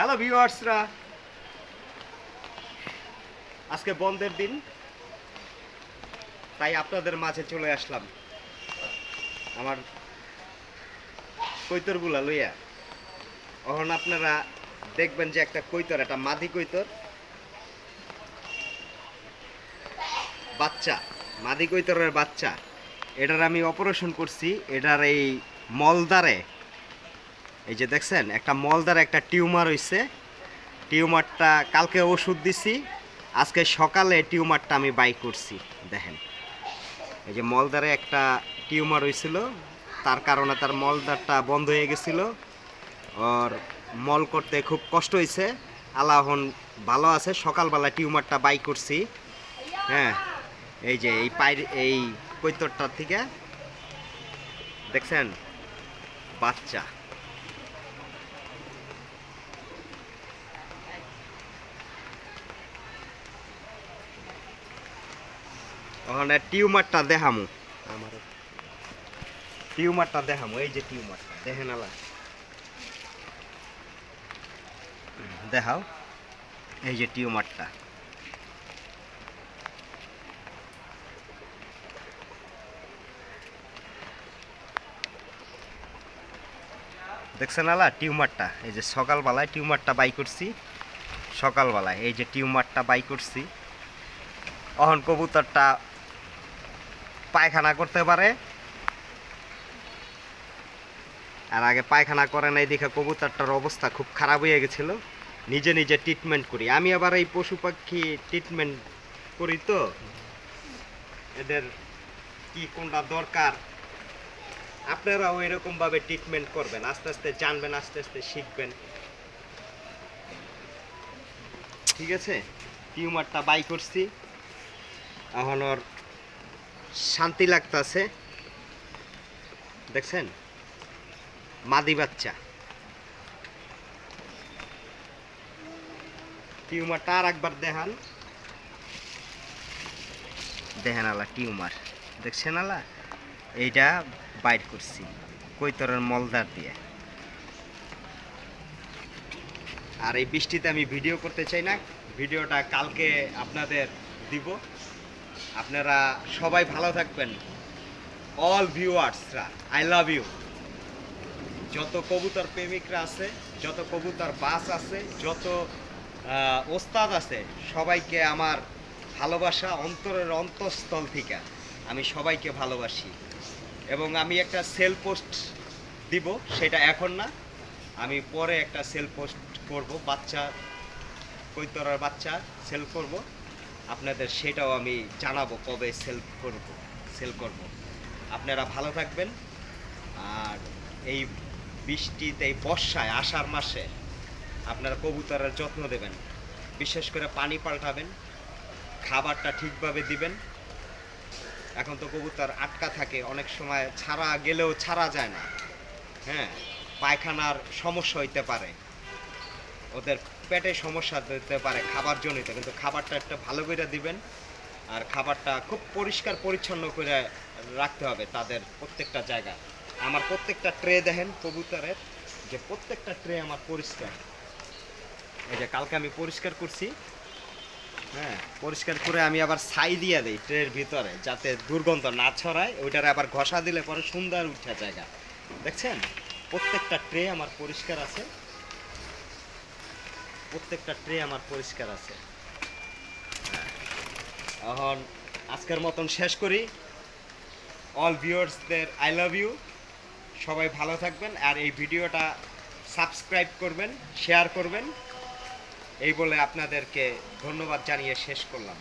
Hello ভিউয়ার্সরা আজকে বন্ধের দিন, তাই আপনাদের মাঝে চলে আসলাম। আমার কৈতরগুলা লইয়া। এখন আপনারা দেখবেন যে একটা কৈতর, একটা মাদি কৈতর। বাচ্চা, মাদি কৈতরের বাচ্চা। এটার আমি অপারেশন করছি, এটার এই মলদারে এই যে দেখছেন, একটা মলদারে একটা টিউমার হইছে। টিউমারটা কালকে ওষুধ দিছি, আজকে সকালে টিউমারটা আমি বাই করছি, দেখেন। এই যে মলদারে একটা টিউমার হয়েছিল তার কারণে তার মলদারটা বন্ধ হয়ে গেছিল। ওর মল করতে খুব কষ্ট হয়েছে আল্লাহন ভালো আছে, সকালবেলা টিউমারটা বাই করছি। হ্যাঁ এই যে এই পাই এই কৈতরটার থেকে, দেখছেন? বাচ্চা। ওখানে টিউমারটা দেখামু। আমার টিউমারটা দেখামু এই যে টিউমারটা দেখেন আলা। দেখাও এই যে টিউমারটা। দেখছেন আলা টিউমারটা? এই যে সকালবেলায় টিউমারটা বাই করছি সকালবেলায় এই যে টিউমারটা বাই করছি অহন কবুতরটা পায়খানা করতে পারে। আর আগে পায়খানা করে নাই দেখে কবুতরটার অবস্থা খুব খারাপ হয়ে গেছিল। নিজে নিজে ট্রিটমেন্ট করি। আমি আবার এই পশু পাখি ট্রিটমেন্ট করি তো। এদের কি কোনটা দরকার? আপনারাও এরকম ভাবে ট্রিটমেন্ট করবেন। আস্তে আস্তে জানবেন, আস্তে আস্তে শিখবেন। ঠিক আছে? টিউমারটা বাই করছি। এখন ওর শান্তি লাগতাছে। দেখছেন? মাদি বাচ্চা। টিউমারটা আর একবার দেখান। দেখেন আলা টিউমার। দেখছেন আলা এইটা বাইর করছি। কৈতরের মলদার দিয়ে। আর এই বৃষ্টিতে আমি ভিডিও করতে চাই না। ভিডিওটা কালকে আপনাদের দিব। আপনারা সবাই ভালো থাকবেন। অল ভিউয়ার্সরা আই লাভ ইউ যত কবুতর প্রেমিকরা আছে, যত কবুতর বাস আছে, যত ওস্তাদ আছে, সবাইকে আমার ভালোবাসা অন্তরের অন্তঃস্থল থেকে আমি সবাইকে ভালোবাসি। এবং আমি একটা সেল পোস্ট দিব, সেটা এখন না। আমি পরে একটা সেল পোস্ট করব, বাচ্চা, কৈতরার বাচ্চা সেল করব। আপনাদের সেটাও আমি জানাব কবে সেল করব সেল করব। আপনারা ভালো থাকবেন। আর এই বৃষ্টিতে, এই বর্ষায়, আষাঢ় মাসে আপনারা কবুতরের যত্ন দেবেন। বিশেষ করে পানি পাল্টাবেন, খাবারটা ঠিকভাবে দিবেন। এখন তো কবুতর আটকা থাকে, অনেক সময় ছাড়া গেলেও ছাড়া যায় না। হ্যাঁ পায়খানার সমস্যা হইতে পারে। ওদের পেটে সমস্যা দিতে পারে খাবার জনিত কিন্তু খাবারটা একটা ভালো করে দিবেন আর খাবারটা খুব পরিষ্কার, পরিচ্ছন্ন করে রাখতে হবে তাদের প্রত্যেকটা জায়গা আমার প্রত্যেকটা ট্রে দেখেন, কবুতরের যে প্রত্যেকটা ট্রে আমার পরিষ্কার। এই যে কালকে আমি পরিষ্কার করছি হ্যাঁ পরিষ্কার করে আমি আবার ছাই দিয়ে দিই ট্রের ভিতরে, যাতে দুর্গন্ধ না ছড়ায়, ওইটার আবার ঘষা দিলে পরে সুন্দর উঠা জায়গা। দেখছেন? প্রত্যেকটা ট্রে আমার পরিষ্কার আছে। প্রত্যেকটা ট্রে আমার পরিষ্কার আছে। হ্যাঁ। এখন আজকের মতন শেষ করি। অল ভিউয়ার্সদের আই লাভ ইউ সবাই ভালো থাকবেন আর এই ভিডিওটা সাবস্ক্রাইব করবেন শেয়ার করবেন। এই বলে আপনাদেরকে ধন্যবাদ জানিয়ে শেষ করলাম।